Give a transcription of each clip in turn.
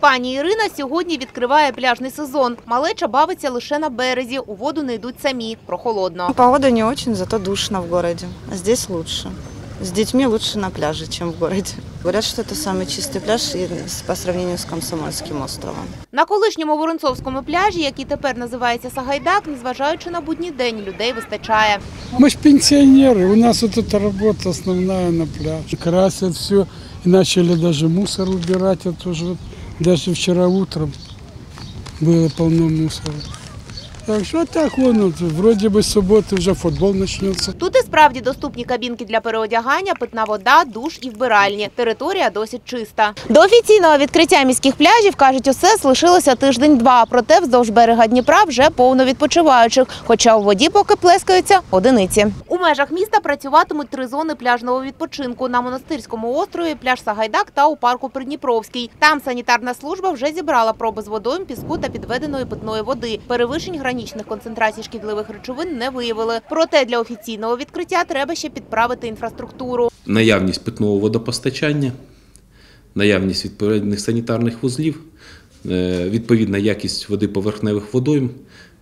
Пані Ірина сьогодні відкриває пляжний сезон. Малеча бавиться лише на березі. У воду не йдуть самі. Прохолодно. Погода не очень, зато душно в городе. А здесь лучше. С детьми лучше на пляже, чем в городе. Говорят, что это самый чистый пляж и с- по сравнению с Комсомольским островом. На колишньому Воронцовському пляжі, який тепер називається Сагайдак, незважаючи на будній день, людей вистачає. Мы ж пенсионеры, у нас вот эта работа основная на пляже. Красят все, и начали даже мусор убирать. Это уже вот даже вчера утром было полно мусора. Так что так вон, вот, вроде бы с субботы уже футбол начнется. Тут і справді доступні кабінки для переодягання, питна вода, душ і вбиральні. Територія досить чиста. До офіційного відкриття міських пляжів, кажуть, ОСЕС лишилося тиждень-два. Проте вздовж берега Дніпра вже повно відпочиваючих. Хоча у воді поки плескаються одиниці. У межах міста працюватимуть три зони пляжного відпочинку на монастирському острові, пляж Сагайдак та у парку Придніпровський. Там санітарна служба вже зібрала проби з водою, піску та підведеної питної води. Перевищень гранічних концентрацій шкідливих речовин не виявили. Проте для офіційного відкриття треба ще підправити інфраструктуру. наявність питного водопостачання, наявність відповідних санітарних вузлів, е, відповідна якість води поверхневих водойм,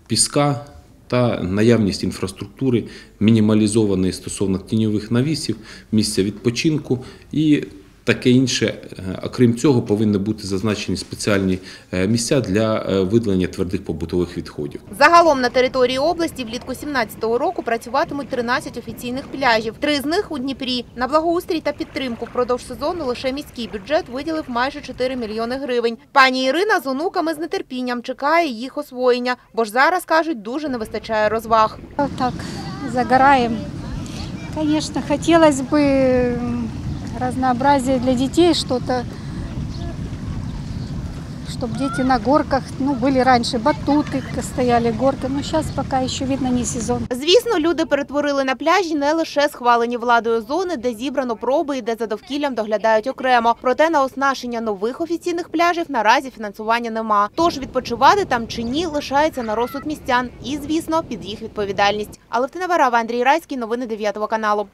піска та наявність інфраструктури, мінімалізованої стосовно тіньових навісів, місця відпочинку і таке інше. Е, А крім цього, повинні бути зазначені спеціальні е, місця для е, видалення твердих побутових відходів. Загалом на території області влітку 17-го року працюватимуть 13 офіційних пляжів. Три з них у Дніпрі. На благоустрій та підтримку впродовж сезону лише міський бюджет виділив майже 4 мільйони гривень. Пані Ірина з онуками з нетерпінням чекає їх освоєння, бо ж зараз кажуть, дуже не вистачає розваг. Так, загораем. Конечно, хотелось бы разнообразие для детей, что-то, чтобы дети на горках, ну, были раньше батуты, стояли горки, но сейчас пока еще, видно, не сезон. Звісно, люди перетворили на пляжі не лише схвалені владою зони, де зібрано проби і де за довкіллям доглядають окремо. Проте на оснащення нових офіційних пляжів наразі фінансування нема. Тож відпочивати там чи ні лишається на розсуд містян і, звісно, під їх відповідальність. Алевтина Варава, Андрій Райський, новини 9 каналу.